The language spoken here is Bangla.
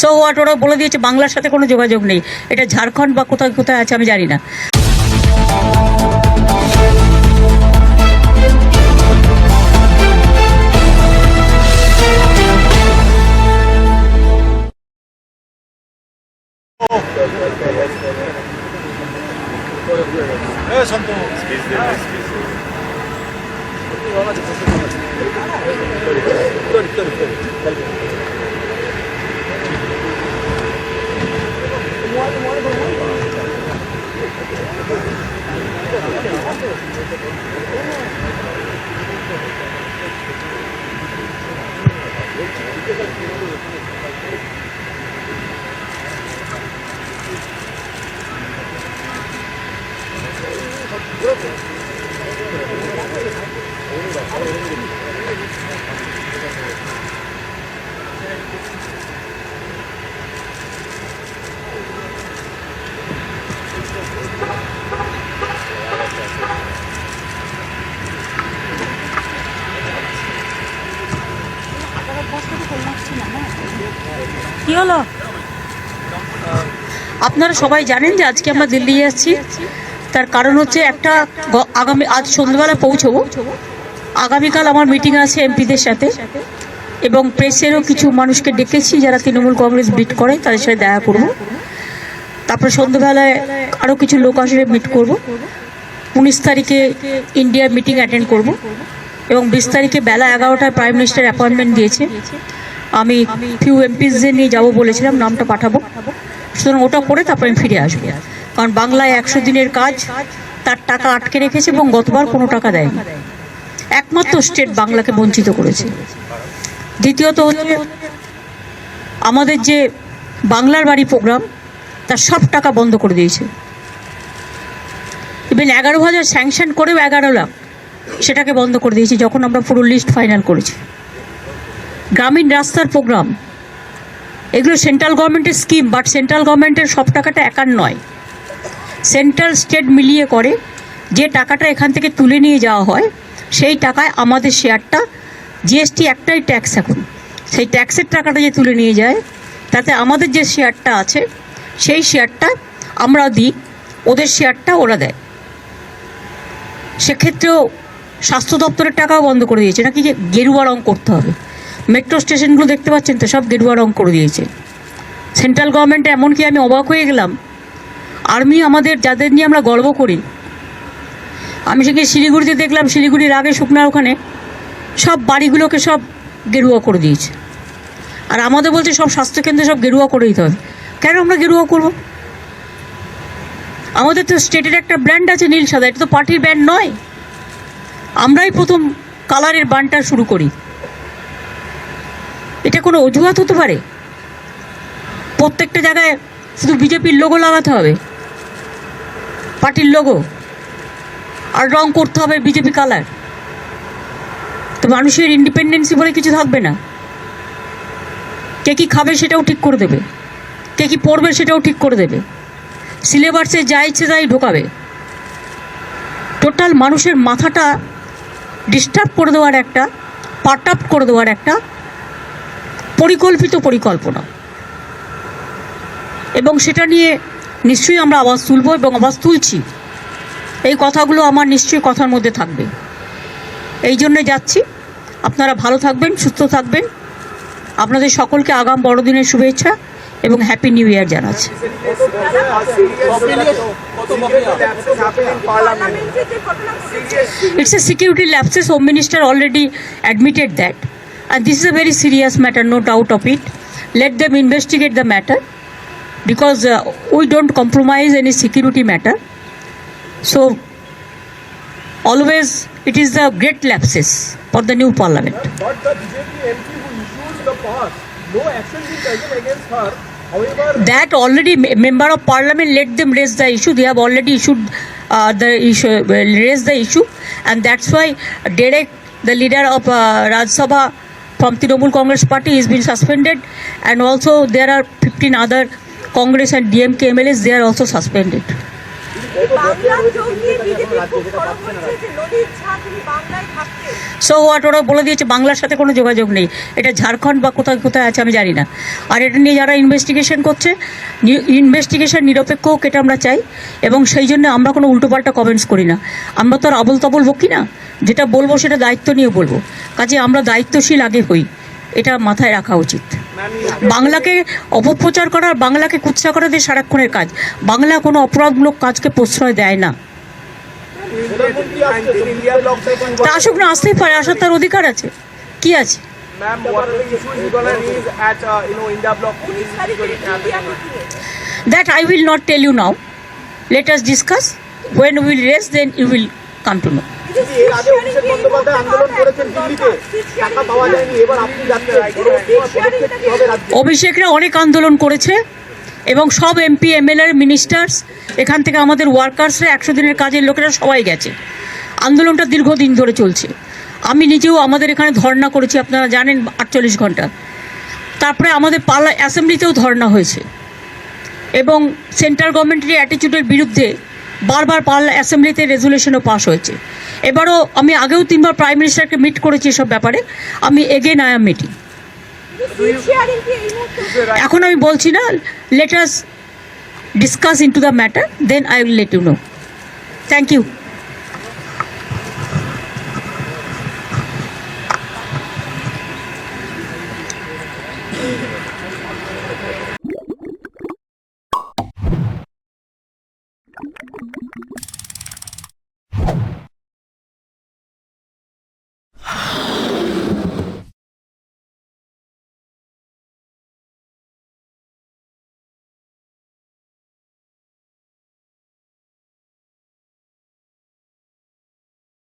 সো হোয়াট ওরা বলে দিয়েছে বাংলার সাথে কোনো যোগাযোগ নেই। এটা ঝাড়খণ্ড বা কোথায় কোথায় আছে আমি জানি না। কি হলো? আপনারা সবাই জানেন যে আজকে আমরা দিল্লি যাচ্ছি তার কারণ হচ্ছে একটা আগামী, আজ সন্ধ্যাবেলা পৌঁছবো। আগামীকাল আমার মিটিং আছে এমপিদের সাথে। এবং প্রেসেরও কিছু মানুষকে ডেকেছি যারা তৃণমূল কংগ্রেস বিট করে, তাদের সাথে দেখা করব। তারপরে সন্ধ্যাবেলায় আরও কিছু লোক আসলে মিট করব। উনিশ তারিখে ইন্ডিয়ার মিটিং অ্যাটেন্ড করব। এবং বিশ তারিখে বেলা এগারোটায় প্রাইম মিনিস্টার অ্যাপয়েন্টমেন্ট দিয়েছে। আমি ফিউ এমপিসদের নিয়ে যাব বলেছিলাম, নামটা পাঠাবো। সুতরাং ওটা করে তারপরে আমি ফিরে আসব। কারণ বাংলায় একশো দিনের কাজ, তার টাকা আটকে রেখেছে এবং গতবার কোনো টাকা দেয়নি। একমাত্র স্টেট বাংলাকে বঞ্চিত করেছে। দ্বিতীয়ত হচ্ছে, আমাদের যে বাংলার বাড়ি প্রোগ্রাম তার সব টাকা বন্ধ করে দিয়েছে। ইভেন এগারো হাজার স্যাংশন করেও এগারো লাখ সেটাকে বন্ধ করে দিয়েছি যখন আমরা পুরো লিস্ট ফাইনাল করেছি। গ্রামীণ রাস্তার প্রোগ্রাম এগুলো সেন্ট্রাল গভর্নমেন্টের স্কিম বাট সেন্ট্রাল গভর্নমেন্টের সব টাকাটা একার নয়। সেন্ট্রাল স্টেট মিলিয়ে করে যে টাকাটা এখান থেকে তুলে নিয়ে যাওয়া হয়, সেই টাকায় আমাদের শেয়ারটা, জিএসটি একটাই ট্যাক্স এখন। সেই ট্যাক্সের টাকাটা যে তুলে নিয়ে যায়, তাতে আমাদের যে শেয়ারটা আছে, সেই শেয়ারটা আমরা দিই, ওদের শেয়ারটা ওরা দেয়। সেক্ষেত্রেও স্বাস্থ্য দপ্তরের টাকাও বন্ধ করে দিয়েছে। নাকি যে গেরুয়া রং করতে হবে। মেট্রো স্টেশনগুলো দেখতে পাচ্ছেন তো, সব গেরুয়া রং করে দিয়েছে। সেন্ট্রাল গভর্নমেন্টে এমনকি আমি অবাক হয়ে গেলাম আর্মি আমাদের, যাদের নিয়ে আমরা গর্ব করি। আমি সেখানে শিলিগুড়িতে দেখলাম, শিলিগুড়ির আগে শুকনার ওখানে সব বাড়িগুলোকে সব গেরুয়া করে দিয়েছে। আর আমাদের বলছে সব স্বাস্থ্যকেন্দ্রে সব গেরুয়া করে দিতে হবে। কেন আমরা গেরুয়া করব? আমাদের তো স্টেটের একটা ব্র্যান্ড আছে নীল সাদা, এটা তো পার্টির ব্র্যান্ড নয়। আমরাই প্রথম কালারের বানটা শুরু করি। এটা কোনো অজুহাত হতে পারে? প্রত্যেকটা জায়গায় শুধু বিজেপির লোগো লাগাতে হবে। পার্টির লোগো আর রং করতে হবে বিজেপি কালার তো মানুষের ইন্ডিপেন্ডেন্সি বলে কিছু থাকবে না। কে কি খাবে সেটাও ঠিক করে দেবে। কে কি পড়বে সেটাও ঠিক করে দেবে। সিলেবাসে যা ইচ্ছে তাই ঢোকাবে। টোটাল মানুষের মাথাটা ডিস্টার্ব করে দেওয়ার একটা পার্ট আপ করে দেওয়ার একটা পরিকল্পিত পরিকল্পনা। এবং সেটা নিয়ে নিশ্চয়ই আমরা আওয়াজ তুলবো এবং আওয়াজ তুলছি। এই কথাগুলো আমার নিশ্চয়ই কথার মধ্যে থাকবে। এই জন্যে যাচ্ছি। আপনারা ভালো থাকবেন, সুস্থ থাকবেন। আপনাদের সকলকে আগাম বড়দিনের শুভেচ্ছা এবং হ্যাপি নিউ ইয়ার জানাচ্ছি। It's a security lapses home minister already admitted that and this is a very serious matter no doubt of it let them investigate the matter because uh, we don't compromise any security matter. So, always it is the great lapses for the new parliament. But the BJP MP who issued the pass, no action is taken against her. However, That already member of parliament let them raise the issue. They have already issued uh, the issue, uh, raised the issue, and that's why Derek, the leader of uh, Raj Sabha from Trinamool Congress Party, is been suspended, and also there are 15 other Congress and DMK MLAs. They are also suspended. ছাদ তিনি বাংলায় থাকতে। সো হোয়াট ওরা বলে দিয়েছে বাংলার সাথে কোনো যোগাযোগ নেই। এটা ঝাড়খণ্ড বা কোথায় কোথায় আছে আমি জানি না। আর এটা নিয়ে যারা ইনভেস্টিগেশন করছে ইনভেস্টিগেশন নিরপেক্ষ হোক এটা আমরা চাই এবং সেই জন্য আমরা কোনো উল্টোপাল্টা কমেন্টস করি না। আমরা তো আর আবল তাবল বকি না যেটা বলব সেটা দায়িত্ব নিয়ে বলব। কাজে আমরা দায়িত্বশীল আগে হই এটা মাথায় রাখা উচিত। বাংলাকে অপপ্রচার করা বাংলাকে কুৎসা করা দিয়ে সারাক্ষণের কাজ। বাংলা কোনো অপরাধমূলক কাজকে প্রশ্রয় দেয় না। তা আসুক না আসতেই পারে আসার তার অধিকার আছে। কি আছে? That I will not tell you now let us discuss when will race then you will to know কিন্তু এর আগে অভিষেক বন্দ্যোপাধ্যায় আন্দোলন করেছেন দিল্লিতে টাকা পাওয়া যায়নি এবার আপনি যাচ্ছেন পদক্ষেপ কি হবে রাজ্যে? অভিষেকরা অনেক আন্দোলন করেছে এবং সব এমপি এমএলএ মিনিস্টার্স এখান থেকে আমাদের ওয়ার্কার্সরা একশো দিনের কাজের লোকেরা সবাই গেছে। আন্দোলনটা দীর্ঘদিন ধরে চলছে। আমি নিজেও আমাদের এখানে ধর্ণা করেছি আপনারা জানেন আটচল্লিশ ঘণ্টা। তারপরে আমাদের পার্লা অ্যাসেম্বলিতেও ধর্ণা হয়েছে। এবং সেন্ট্রাল গভর্নমেন্টের অ্যাটিচিউডের বিরুদ্ধে বারবার পার্লা অ্যাসেম্বলিতে রেজুলেশনও পাস হয়েছে। এবারও আমি আগেও তিনবার প্রাইম মিনিস্টারকে মিট করেছি এসব ব্যাপারে। আমি এগেন আই এম মিটিং এখন আমি বলছি না let us discuss into the matter then I will let you know thank you